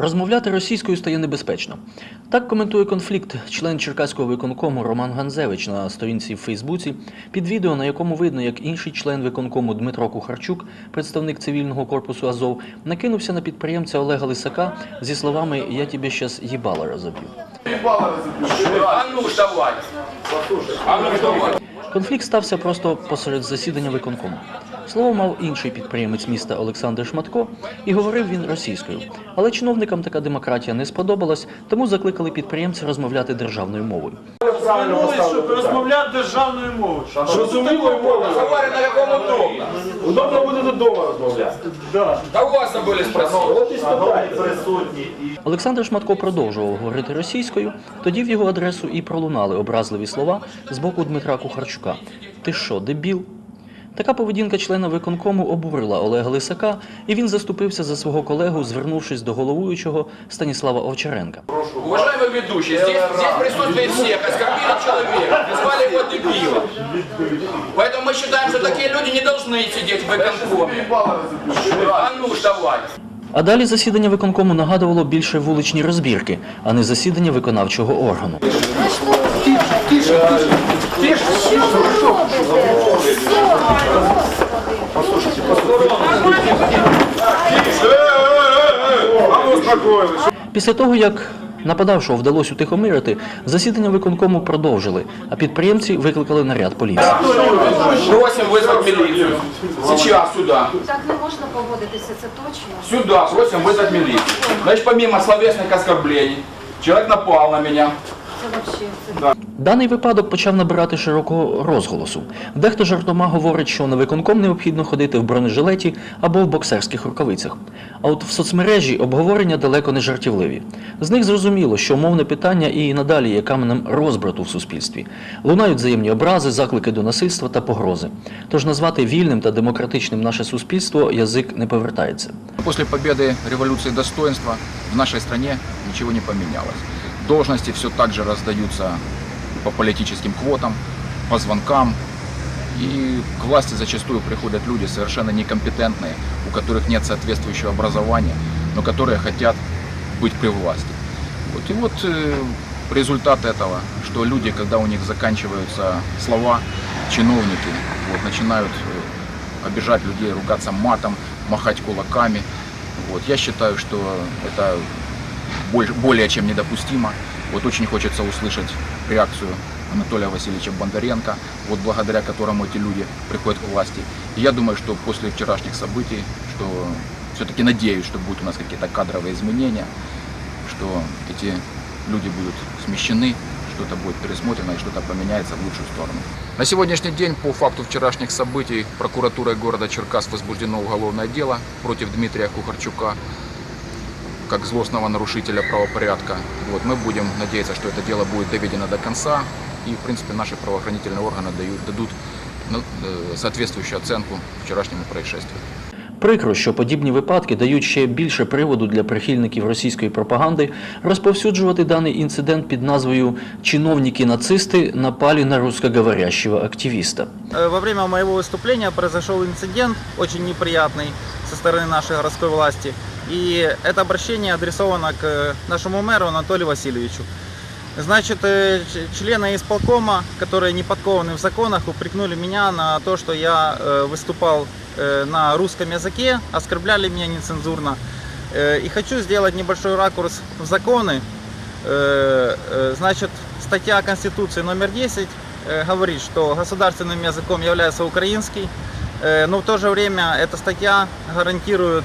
Розмовляти російською стає небезпечно. Так коментує конфлікт член Черкаського виконкому Роман Ганзевич на сторінці в Фейсбуці під відео, на якому видно, як інший член виконкому Дмитро Кухарчук, представник цивільного корпусу Азов, накинувся на підприємця Олега Лисака зі словами Я тебе щас їбало розоб'ю. Ну ну. Конфлікт стався просто посеред засідання виконкому. Слово мав інший підприємець міста Олександр Шматко, і говорив він російською. Але чиновникам така демократія не сподобалась, тому закликали підприємця розмовляти державною мовою. Щоб розмовляти державною мовою. Зрозумілою мовою. На каком удобно. Удобно буде додому розмовляти. Да у вас спросить. От. Олександр Шматко продовжував говорити російською, тоді в його адресу і пролунали образливі слова з боку Дмитра Кухарчука. Ти що, дебіл? Така поведінка члена виконкому обурила Олега Лисака, і він заступився за свого колегу, звернувшись до головуючого Станіслава Овчаренка. Уважаемый ведущий, здесь, здесь присутствует всех, оскорбили человека, назвали его дебилом. Поэтому мы считаем, что такие люди не должны сидеть в выконкоме. А ну ж давай. А далі засідання виконкому нагадувало більше вуличні розбірки, а не засідання виконавчого органу. Після того, як нападавшого вдалося утихомирити, засідання виконкому продовжили, а підприємці викликали наряд поліції. Просим вызвать милицию. Сейчас сюда. Так не можна поводитися, це точно. Сюда просим вызвать милицию. Значит, помимо словесных оскорблений, человек напал на меня. Це взагалі. Це... Даний випадок почав набирати широкого розголосу. Дехто жартома говорить, що на виконком необхідно ходити в бронежилеті або в боксерських рукавицях. А от в соцмережі обговорення далеко не жартівливі. З них зрозуміло, що мовне питання і надалі є каменем розбрату в суспільстві. Лунають взаємні образи, заклики до насильства та погрози. Тож назвати вільним та демократичним наше суспільство язик не повертається. После победы революции достоинства в нашей стране ничего не поменялось. Должности все так же раздаются по политическим квотам, по звонкам. И к власти зачастую приходят люди совершенно некомпетентные, у которых нет соответствующего образования, но которые хотят быть при власти. Вот. И вот э, результат этого, что люди, когда у них заканчиваются слова, чиновники вот, начинают э, обижать людей, ругаться матом, махать кулаками. Вот. Я считаю, что это более чем недопустимо. Вот очень хочется услышать реакцию Анатолия Васильевича Бондаренко, вот благодаря которому эти люди приходят к власти. И я думаю, что после вчерашних событий, что все-таки надеюсь, что будут у нас какие-то кадровые изменения, что эти люди будут смещены, что-то будет пересмотрено и что-то поменяется в лучшую сторону. На сегодняшний день по факту вчерашних событий прокуратурой города Черкас возбуждено уголовное дело против Дмитрия Кухарчука как злостного нарушителя правопорядка. Вот, мы будем надеяться, что это дело будет доведено до конца и, в принципе, наши правоохранительные органы дают, дадут ну, э, соответствующую оценку вчерашнему происшествию. Прикро, що подібні випадки дають ще більше приводу для прихильників російської пропаганди розповсюджувати даний інцидент під назвою Чиновники-нацисти напали на русскоговорящего активіста. Э, Во время моего выступления произошел инцидент очень неприятный со стороны нашей городской власти. И это обращение адресовано к нашему мэру Анатолию Васильевичу. Значит, э, члены исполкома, которые не подкованы в законах, упрекнули меня на то, что я э, выступал э, на русском языке, оскорбляли меня нецензурно. И хочу сделать небольшой ракурс в законы. Значит, статья Конституции номер 10 э, говорит, что государственным языком является украинский, но в то же время эта статья гарантирует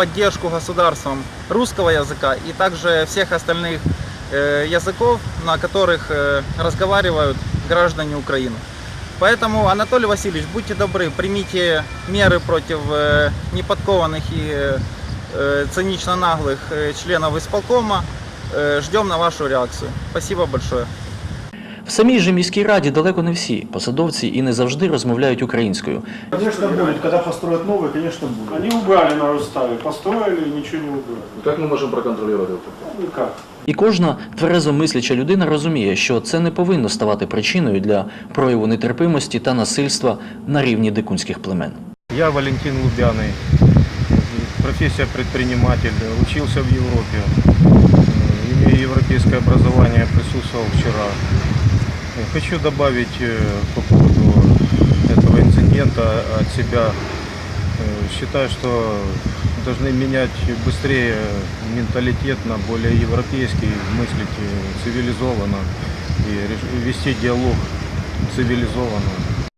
поддержку государством русского языка и также всех остальных э, языков, на которых э, разговаривают граждане Украины. Поэтому, Анатолий Васильевич, будьте добры, примите меры против э, неподкованных и цинично наглых членов исполкома. Ждем на вашу реакцию. Спасибо большое. В самій же міській раді далеко не всі посадовці і не завжди розмовляють українською. Конечно, будет. Когда построят новый, конечно, будет. Они убрали на Руставе, построили и ничего не убрали. Як ми можемо проконтролювати це? Никак. І кожна тверезо мисляча людина розуміє, що це не повинно ставати причиною для прояву нетерпимості та насильства на рівні дикунських племен. Я Валентин Лубяный, профессия предприниматель, учился в Европе, э, имею европейское образование, присутствовал вчера. Э, Хочу добавить э, по поводу этого инцидента от себя. Э, Считаю, что должны менять быстрее менталитет на более европейский, мыслить цивилизованно и вести диалог цивилизованно.